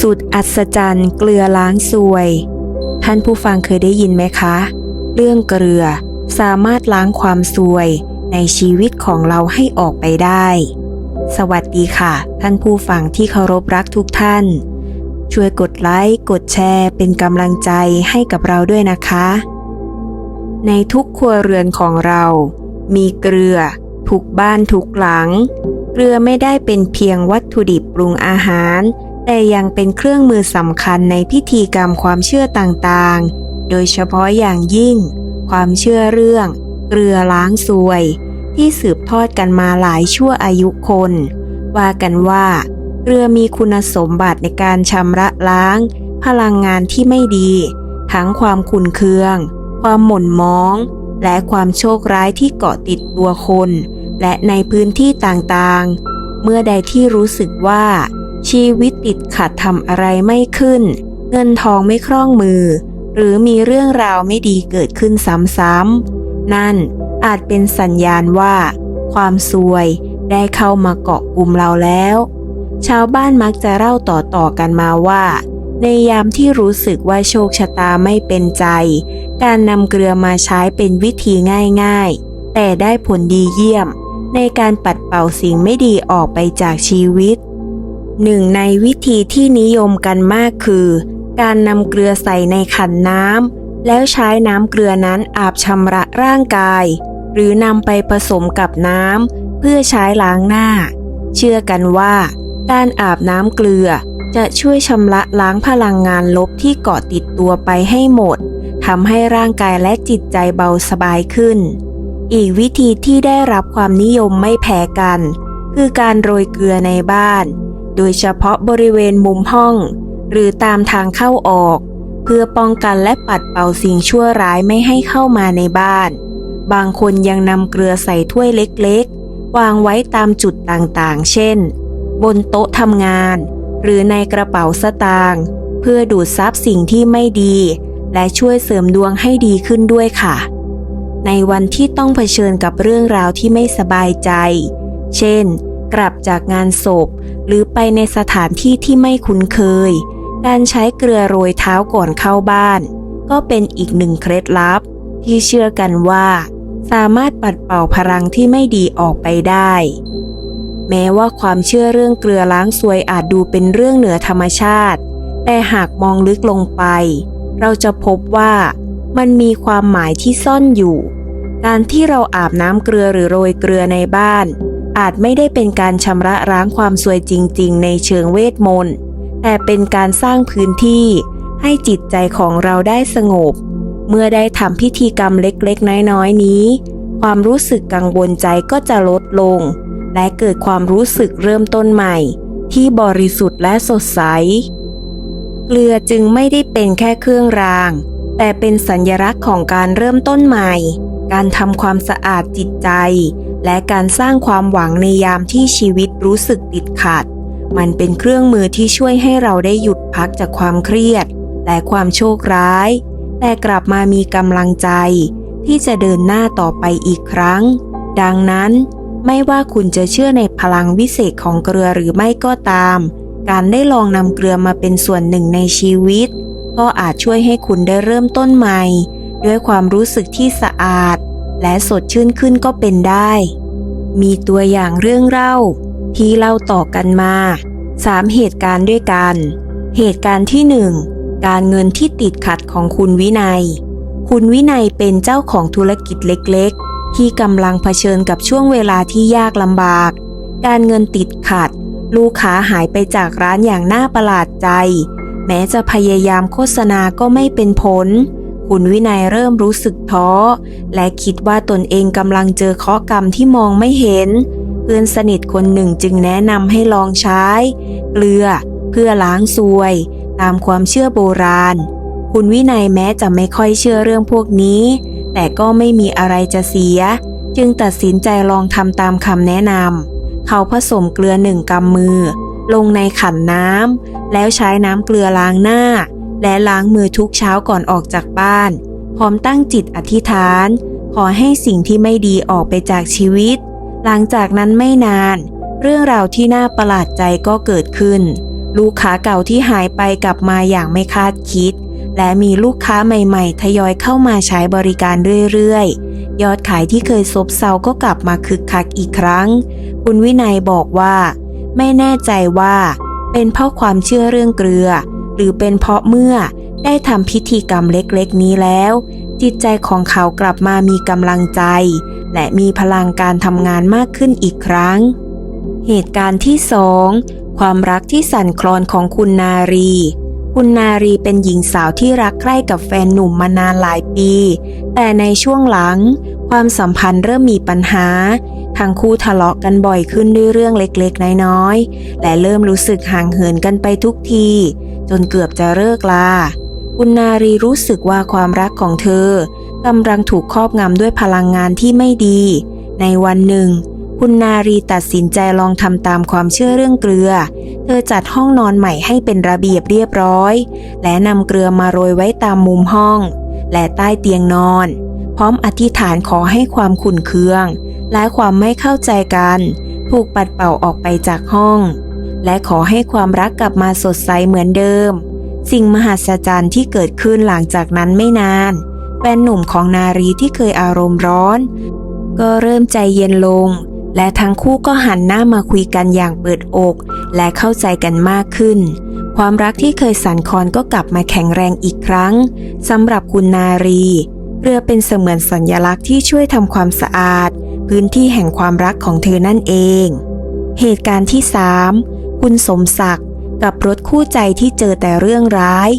สุดอัศจรรย์เกลือล้างซวย ท่านผู้ฟังเคยได้ยินไหมคะ เรื่องเกลือสามารถล้างความซวยในชีวิตของเราให้ออกไปได้ สวัสดีค่ะ ท่านผู้ฟังที่เคารพรักทุกท่าน ช่วยกดไลค์ กดแชร์เป็นกำลังใจให้กับเราด้วยนะคะ ในทุกครัวเรือนของเรา มีเกลือทุกบ้านทุกหลัง เกลือไม่ได้เป็นเพียงวัตถุดิบปรุงอาหาร แต่ยังเป็นเครื่องมือสำคัญในพิธีกรรมความเชื่อต่างๆ โดยเฉพาะอย่างยิ่ง ความเชื่อเรื่อง เกลือล้างซวย ที่สืบทอดกันมาหลายชั่วอายุคน ว่ากันว่าเกลือมีคุณสมบัติในการชำระล้าง พลังงานที่ไม่ดี ทั้งความขุ่นเคือง ความหม่นมอง และความโชคร้ายที่เกาะติดตัวคน และในพื้นที่ต่างๆ เมื่อใดที่รู้สึกว่า ชีวิตติดขัดทำอะไรไม่ขึ้น เงินทองไม่คล่องมือ หรือมีเรื่องราวไม่ดีเกิดขึ้นซ้ำๆนั่นอาจเป็นสัญญาณว่า ความซวยได้เข้ามาเกาะกลุ่มเราแล้ว ชาวบ้านมักจะเล่าต่อๆกันมาว่า ในยามที่รู้สึกว่าโชคชะตาไม่เป็นใจ การนำเกลือมาใช้เป็นวิธีง่ายๆ แต่ได้ผลดีเยี่ยม ในการปัดเป่าสิ่งไม่ดีออกไปจากชีวิต หนึ่งในวิธีที่นิยมกันมากคือ การนำเกลือใส่ในขันน้ำแล้วใช้น้ำเกลือนั้นอาบชำระร่างกาย หรือนำไปผสมกับน้ำเพื่อใช้ล้างหน้า เชื่อกันว่า การอาบน้ำเกลือจะช่วยชำระล้างพลังงานลบที่เกาะติดตัวไปให้หมดทำให้ร่างกายและจิตใจเบาสบายขึ้น อีกวิธีที่ได้รับความนิยมไม่แพ้กัน คือการโรยเกลือในบ้าน โดยเฉพาะบริเวณมุมห้อง หรือตามทางเข้าออก เพื่อป้องกันและปัดเป่าสิ่งชั่วร้ายไม่ให้เข้ามาในบ้าน บางคนยังนำเกลือใส่ถ้วยเล็กๆ วางไว้ตามจุดต่างๆ เช่น บนโต๊ะทำงาน หรือในกระเป๋าสตางค์เพื่อดูดซับสิ่งที่ไม่ดี และช่วยเสริมดวงให้ดีขึ้นด้วยค่ะ ในวันที่ต้องเผชิญกับเรื่องราวที่ไม่สบายใจ เช่น กลับจากงานศพ หรือไปในสถานที่ที่ไม่คุ้นเคย การใช้เกลือโรยเท้าก่อนเข้าบ้าน ก็เป็นอีกหนึ่งเคล็ดลับ ที่เชื่อกันว่า สามารถปัดเป่าพลังที่ไม่ดีออกไปได้ แม้ว่าความเชื่อเรื่องเกลือล้างซวยอาจดูเป็นเรื่องเหนือธรรมชาติ แต่หากมองลึกลงไป เราจะพบว่ามันมีความหมายที่ซ่อนอยู่ การที่เราอาบน้ำเกลือหรือโรยเกลือในบ้าน อาจไม่ได้เป็นการชำระล้างความซวยจริง ๆ ในเชิงเวทมนต์แต่เป็นการสร้างพื้นที่ให้จิตใจของเราได้สงบ เมื่อได้ทำพิธีกรรมเล็กๆ น้อยๆ นี้ ความรู้สึกกังวลใจก็จะลดลง และเกิดความรู้สึกเริ่มต้นใหม่ ที่บริสุทธิ์และสดใส เกลือจึงไม่ได้เป็นแค่เครื่องราง แต่เป็นสัญลักษณ์ของการเริ่มต้นใหม่ การทำความสะอาดจิตใจ และการสร้างความหวังในยามที่ชีวิตรู้สึกติดขัด มันเป็นเครื่องมือที่ช่วยให้เราได้หยุดพักจากความเครียด และความโชคร้าย แต่กลับมามีกำลังใจ ที่จะเดินหน้าต่อไปอีกครั้ง ดังนั้น ไม่ว่าคุณจะเชื่อในพลังวิเศษของเกลือหรือไม่ก็ตาม การได้ลองนำเกลือมาเป็นส่วนหนึ่งในชีวิต ก็อาจช่วยให้คุณได้เริ่มต้นใหม่ ด้วยความรู้สึกที่สะอาด และสดชื่นขึ้นก็เป็นได้ มีตัวอย่างเรื่องเล่า ที่เล่าต่อกันมาสามเหตุการณ์ด้วยกัน เหตุการณ์ที่หนึ่งการเงินที่ติดขัดของคุณวินัย คุณวินัยเป็นเจ้าของธุรกิจเล็กๆ ที่กำลังเผชิญกับช่วงเวลาที่ยากลำบาก การเงินติดขัด ลูกค้าหายไปจากร้านอย่างน่าประหลาดใจ แม้จะพยายามโฆษณาก็ไม่เป็นผล คุณวินัยเริ่มรู้สึกท้อ และคิดว่าตนเองกำลังเจอเคราะห์กรรมที่มองไม่เห็น เพื่อนสนิทคนหนึ่งจึงแนะนำให้ลองใช้ เกลือ เพื่อล้างซวย ตามความเชื่อโบราณ คุณวินัยแม้จะไม่ค่อยเชื่อเรื่องพวกนี้ แต่ก็ไม่มีอะไรจะเสีย จึงตัดสินใจลองทำตามคำแนะนำเขาผสมเกลือหนึ่งกำมือ ลงในขันน้ำแล้วใช้น้ำเกลือล้างหน้า และล้างมือทุกเช้าก่อนออกจากบ้าน พร้อมตั้งจิตอธิษฐาน ขอให้สิ่งที่ไม่ดีออกไปจากชีวิต หลังจากนั้นไม่นาน เรื่องราวที่น่าประหลาดใจก็เกิดขึ้น ลูกค้าเก่าที่หายไปกลับมาอย่างไม่คาดคิด และมีลูกค้าใหม่ ๆ ทยอยเข้ามาใช้บริการเรื่อยๆ ยอดขายที่เคยซบเซาก็กลับมาคึกคักอีกครั้ง คุณวินัยบอกว่า ไม่แน่ใจว่า เป็นเพราะความเชื่อเรื่องเกลือ หรือเป็นเพราะเมื่อได้ทำพิธีกรรมเล็กๆนี้แล้ว จิตใจของเขากลับมามีกำลังใจ และมีพลังการทำงานมากขึ้นอีกครั้ง เหตุการณ์ที่สองความรักที่สั่นคลอนของคุณนารี คุณนารีเป็นหญิงสาวที่รักใคร่กับแฟนหนุ่มมานานหลายปี แต่ในช่วงหลัง ความสัมพันธ์เริ่มมีปัญหา ทั้งคู่ทะเลาะกันบ่อยขึ้นด้วยเรื่องเล็กๆ น้อยๆ และเริ่มรู้สึกห่างเหินกันไปทุกที จนเกือบจะเลิกลา คุณนารีรู้สึกว่าความรักของเธอกำลังถูกครอบงำด้วยพลังงานที่ไม่ดี ในวันหนึ่ง คุณนารีตัดสินใจลองทำตามความเชื่อเรื่องเกลือ เธอจัดห้องนอนใหม่ให้เป็นระเบียบเรียบร้อย และนำเกลือมาโรยไว้ตามมุมห้อง และใต้เตียงนอน พร้อมอธิษฐานขอให้ความขุ่นเคือง และความไม่เข้าใจกัน ถูกปัดเป่าออกไปจากห้อง และขอให้ความรักกลับมาสดใสเหมือนเดิม สิ่งมหัศจรรย์ที่เกิดขึ้นหลังจากนั้นไม่นานแฟนหนุ่มของนารีที่เคยอารมณ์ร้อน ก็เริ่มใจเย็นลง และทั้งคู่ก็หันหน้ามาคุยกันอย่างเปิดอก และเข้าใจกันมากขึ้น ความรักที่เคยสั่นคลอนก็กลับมาแข็งแรงอีกครั้งสำหรับคุณนารี เรือเป็นเสมือนสัญลักษณ์ที่ช่วยทำความสะอาด พื้นที่แห่งความรักของเธอนั่นเอง เหตุการณ์ที่ 3 คุณสมศักดิ์กับรถคู่ใจที่เจอแต่เรื่องร้าย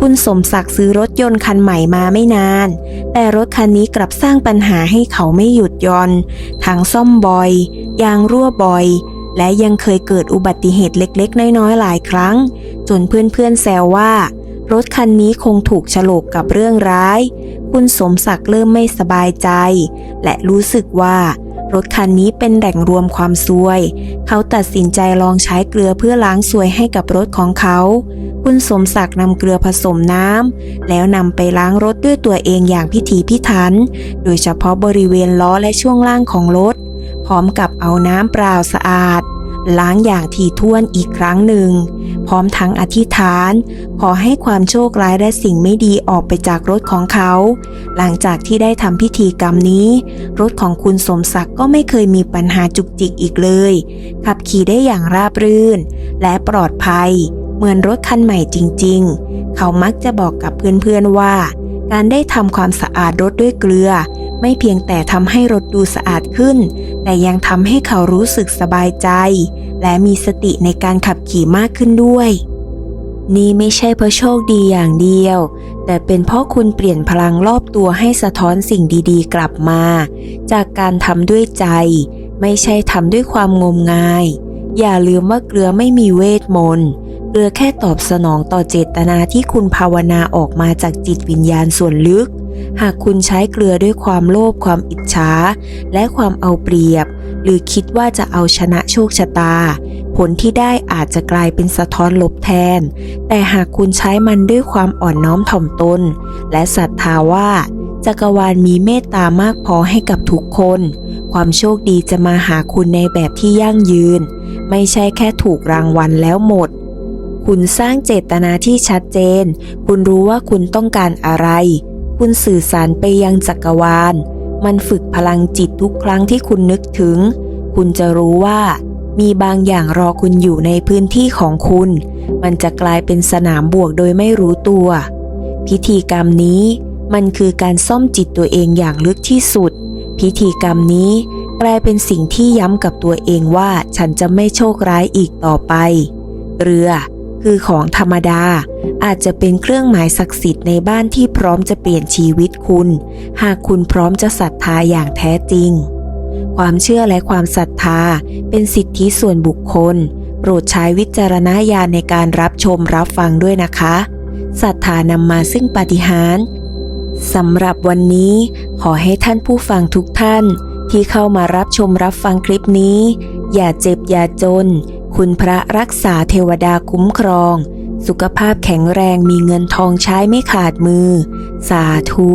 คุณสมศักดิ์ซื้อรถยนต์คันใหม่มาไม่นาน แต่รถคันนี้กลับสร้างปัญหาให้เขาไม่หยุดย่อนทั้งซ่อมบ่อย ยางรั่วบ่อยและยังเคยเกิดอุบัติเหตุเล็กๆ น้อยๆ หลายครั้ง จนเพื่อนๆแซวว่า รถคันนี้คงถูกฉลกกับเรื่องร้าย คุณสมศักดิ์เริ่มไม่สบายใจ และรู้สึกว่ารถคันนี้เป็นแหล่งรวมความซวย เขาตัดสินใจลองใช้เกลือเพื่อล้างซวยให้กับรถของเขา คุณสมศักดิ์นำเกลือผสมน้ำ แล้วนำไปล้างรถด้วยตัวเองอย่างพิถีพิถัน โดยเฉพาะบริเวณล้อและช่วงล่างของรถ พร้อมกับเอาน้ำเปล่าสะอาด ล้างอย่างถี่ถ้วนอีกครั้งหนึ่ง พร้อมทั้งอธิษฐาน ขอให้ความโชคร้ายและสิ่งไม่ดีออกไปจากรถของเขา หลังจากที่ได้ทำพิธีกรรมนี้ รถของคุณสมศักดิ์ก็ไม่เคยมีปัญหาจุกจิกอีกเลย ขับขี่ได้อย่างราบรื่น และปลอดภัย เหมือนรถคันใหม่จริง ๆ เขามักจะบอกกับเพื่อนๆว่า การได้ทำความสะอาดรถด้วยเกลือ ไม่เพียงแต่ทำให้รถดูสะอาดขึ้น แต่ยังทำให้เขารู้สึกสบายใจ และมีสติในการขับขี่มากขึ้นด้วย นี่ไม่ใช่เพราะโชคดีอย่างเดียว แต่เป็นเพราะคุณเปลี่ยนพลังรอบตัวให้สะท้อนสิ่งดีๆ กลับมา จากการทำด้วยใจ ไม่ใช่ทำด้วยความงมงาย อย่าลืมว่าเกลือไม่มีเวทมนต์เกลือแค่ตอบสนองต่อเจตนาที่คุณภาวนาออกมาจากจิตวิญญาณส่วนลึก หากคุณใช้เกลือด้วยความโลภความอิจฉาและความเอาเปรียบ หรือคิดว่าจะเอาชนะโชคชะตา ผลที่ได้อาจจะกลายเป็นสะท้อนลบแทน แต่หากคุณใช้มันด้วยความอ่อนน้อมถ่อมตน และศรัทธาว่า จักรวาลมีเมตตามากพอให้กับทุกคน ความโชคดีจะมาหาคุณในแบบที่ยั่งยืน ไม่ใช่แค่ถูกรางวัลแล้วหมดคุณสร้างเจตนาที่ชัดเจน คุณรู้ว่าคุณต้องการอะไร คุณสื่อสารไปยังจักรวาล มันฝึกพลังจิตทุกครั้งที่คุณนึกถึง คุณจะรู้ว่า มีบางอย่างรอคุณอยู่ในพื้นที่ของคุณ มันจะกลายเป็นสนามบวกโดยไม่รู้ตัว พิธีกรรมนี้มันคือการซ่อมจิตตัวเองอย่างลึกที่สุด พิธีกรรมนี้กลายเป็นสิ่งที่ย้ำกับตัวเองว่าฉันจะไม่โชคร้ายอีกต่อไป เรือ คือของธรรมดา อาจจะเป็นเครื่องหมายศักดิ์สิทธิ์ในบ้านที่พร้อมจะเปลี่ยนชีวิตคุณ หากคุณพร้อมจะศรัทธาอย่างแท้จริง ความเชื่อและความศรัทธาเป็นสิทธิส่วนบุคคล โปรดใช้วิจารณญาณในการรับชมรับฟังด้วยนะคะศรัทธานำมาซึ่งปาฏิหาริย์สำหรับวันนี้ขอให้ท่านผู้ฟังทุกท่าน ที่เข้ามารับชมรับฟังคลิปนี้ อย่าเจ็บอย่าจน คุณพระรักษาเทวดาคุ้มครอง สุขภาพแข็งแรงมีเงินทองใช้ไม่ขาดมือ สาธุ